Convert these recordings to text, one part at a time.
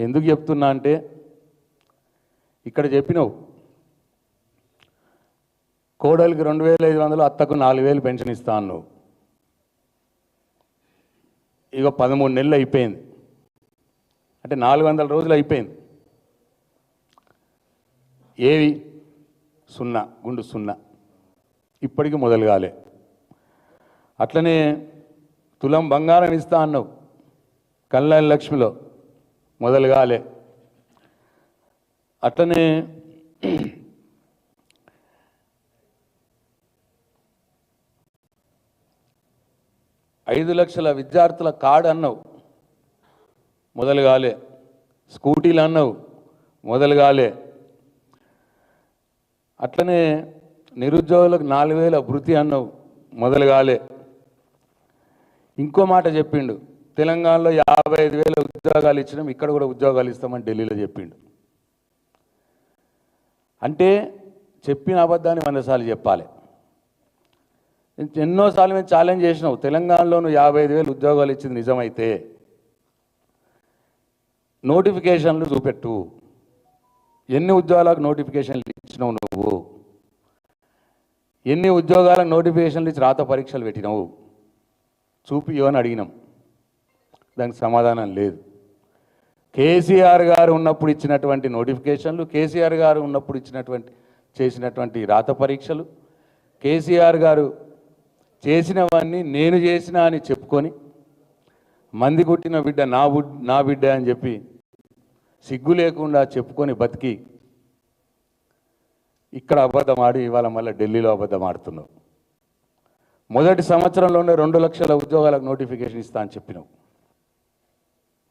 ఎందుకు చెప్తున్నా అంటే ఇక్కడ చెప్పినావు. కోడలికి రెండు వేల ఐదు వందలు అత్తకు నాలుగు వేలు పెన్షన్ ఇస్తా అన్నావు. ఇక పదమూడు నెలలు అయిపోయింది. అంటే నాలుగు వందల రోజులు అయిపోయింది. ఏవి? సున్నా గుండు సున్నా. ఇప్పటికి మొదలు కాలే. అట్లనే తులం బంగారం ఇస్తా అన్నావు. కళ్యాణ లక్ష్మిలో మొదలు కాలే అట్లనే ఐదు లక్షల విద్యార్థుల కార్డు అన్నావు. మొదలు కాలే స్కూటీలు అన్నావు. మొదలు కాలే అట్లనే నిరుద్యోగులకు నాలుగు వేల వృత్తి అన్నావు. మొదలు కాలే ఇంకో మాట చెప్పిండు. తెలంగాణలో యాభై ఐదు వేల ఉద్యోగాలు ఇచ్చినాం ఇక్కడ కూడా ఉద్యోగాలు ఇస్తామని ఢిల్లీలో చెప్పిండు. అంటే చెప్పిన అబద్ధాన్ని వందసార్లు చెప్పాలి. ఎన్నోసార్లు మేము ఛాలెంజ్ చేసినావు తెలంగాణలో నువ్వు యాభై ఐదు వేలు ఉద్యోగాలు ఇచ్చింది నిజమైతే నోటిఫికేషన్లు చూపెట్టు. ఎన్ని ఉద్యోగాలకు నోటిఫికేషన్లు ఇచ్చినావు నువ్వు? ఎన్ని ఉద్యోగాలకు నోటిఫికేషన్లు ఇచ్చి రాత పరీక్షలు పెట్టినావు? చూపియో అని అడిగినాం. దానికి సమాధానం లేదు. కేసీఆర్ గారు ఉన్నప్పుడు ఇచ్చినటువంటి నోటిఫికేషన్లు కేసీఆర్ గారు ఉన్నప్పుడు ఇచ్చినటువంటి చేసినటువంటి రాత పరీక్షలు కేసీఆర్ గారు చేసినవన్నీ నేను చేసిన అని చెప్పుకొని మంది కొట్టిన బిడ్డ నా నా బిడ్డ అని చెప్పి సిగ్గు లేకుండా చెప్పుకొని బతికి ఇక్కడ అబద్ధం ఆడి ఇవాళ మళ్ళీ ఢిల్లీలో అబద్ధం ఆడుతున్నావు మొదటి సంవత్సరంలోనే రెండు లక్షల ఉద్యోగాలకు నోటిఫికేషన్ ఇస్తా అని చెప్పినావు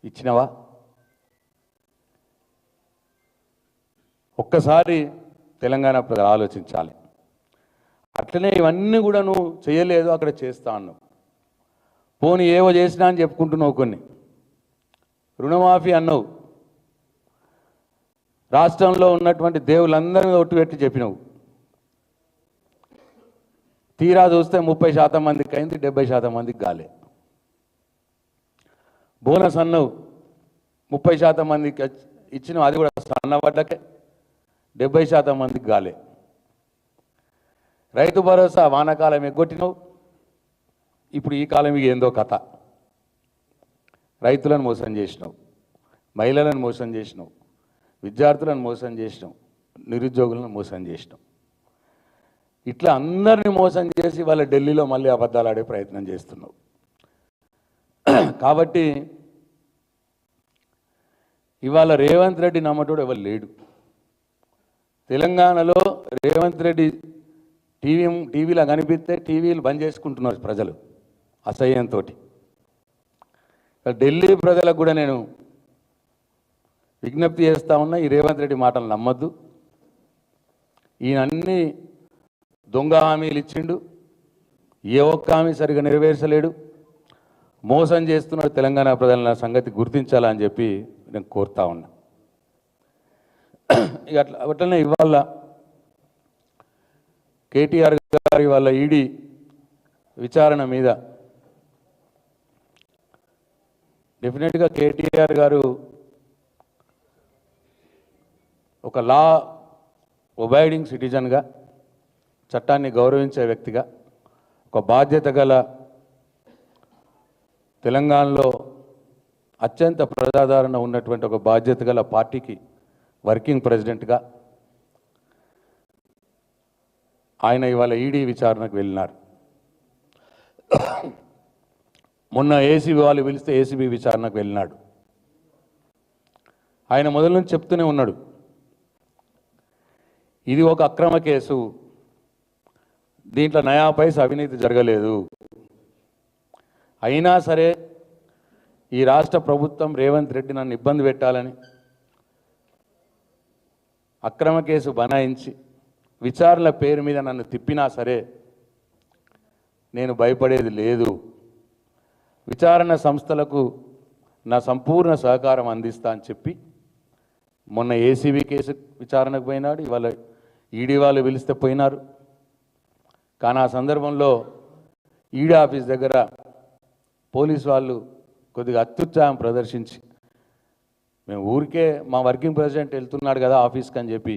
ఇచ్చినవా? ఒక్కసారి తెలంగాణ ప్రజలు ఆలోచించాలి. అట్లనే ఇవన్నీ కూడా నువ్వు చేయలేదు అక్కడ చేస్తా అన్నావు. పోనీ ఏవో చేసినా అని చెప్పుకుంటున్నావు కొన్ని. రుణమాఫీ అన్నావు. రాష్ట్రంలో ఉన్నటువంటి దేవులందరినీ ఒట్టుపెట్టి చెప్పినావు. తీరా చూస్తే ముప్పై శాతం మందికి అయింది డెబ్బై శాతం మందికి గాలే బోనస్ అన్నవు. ముప్పై శాతం మందికి ఇచ్చిన అది కూడా సన్నబడ్డకే డెబ్బై శాతం మందికి గాలే. రైతు భరోసా వానాకాలం ఎగ్గొట్టినావు. ఇప్పుడు ఈ కాలం ఇక ఏందో కథ. రైతులను మోసం చేసినావు. మహిళలను మోసం చేసినావు. విద్యార్థులను మోసం చేసినావు. నిరుద్యోగులను మోసం చేసినావు. ఇట్లా అందరిని మోసం చేసి వాళ్ళ ఢిల్లీలో మళ్ళీ అబద్ధాలు ఆడే ప్రయత్నం చేస్తున్నావు. కాబట్టి ఇవాళ రేవంత్ రెడ్డి నమ్మటోడు ఎవరు లేడు. తెలంగాణలో రేవంత్ రెడ్డి టీవీ టీవీలో కనిపిస్తే టీవీలు బంద్ చేసుకుంటున్నారు ప్రజలు అసహ్యంతో ఢిల్లీ ప్రజలకు కూడా నేను విజ్ఞప్తి చేస్తా ఉన్నా ఈ రేవంత్ రెడ్డి మాటలు నమ్మద్దు. ఈయన దొంగ హామీలు ఇచ్చిండు ఏ ఒక్క హామీ సరిగా నెరవేర్చలేడు. మోసం చేస్తున్న తెలంగాణ ప్రజల సంగతి గుర్తించాలని చెప్పి నేను కోరుతా ఉన్నా. ఇక అట్లా అట్లనే ఇవాళ కేటీఆర్ గారి వాళ్ళ ఈడీ విచారణ మీద డెఫినెట్గా కేటీఆర్ గారు ఒక లా ఒబైడింగ్ సిటిజన్గా చట్టాన్ని గౌరవించే వ్యక్తిగా ఒక బాధ్యత గల తెలంగాణలో అత్యంత ప్రజాదరణ ఉన్నటువంటి ఒక బాధ్యత గల పార్టీకి వర్కింగ్ ప్రెసిడెంట్గా ఆయన ఇవాళ ఈడీ విచారణకు వెళ్ళినారు. మొన్న ఏసీబీ వాళ్ళు పిలిస్తే ఏసీబీ విచారణకు వెళ్ళినాడు. ఆయన మొదల నుంచి చెప్తూనే ఉన్నాడు. ఇది ఒక అక్రమ కేసు. దీంట్లో నయా పైస అవినీతి జరగలేదు. అయినా సరే ఈ రాష్ట్ర ప్రభుత్వం రేవంత్ రెడ్డి నన్ను ఇబ్బంది పెట్టాలని అక్రమ కేసు బనాయించి విచారణ పేరు మీద నన్ను తిప్పినా సరే నేను భయపడేది లేదు. విచారణ సంస్థలకు నా సంపూర్ణ సహకారం అందిస్తా అని చెప్పి మొన్న ఏసీబీ కేసు విచారణకు పోయినాడు ఇవాళ ఈడీ వాళ్ళు పిలిస్తే పోయినారు. కానీ ఆ సందర్భంలో ఈడీ ఆఫీస్ దగ్గర పోలీస్ వాళ్ళు కొద్దిగా అత్యుత్సాహం ప్రదర్శించి మేము ఊరికే మా వర్కింగ్ ప్రెసిడెంట్ వెళ్తున్నాడు కదా ఆఫీస్కి అని చెప్పి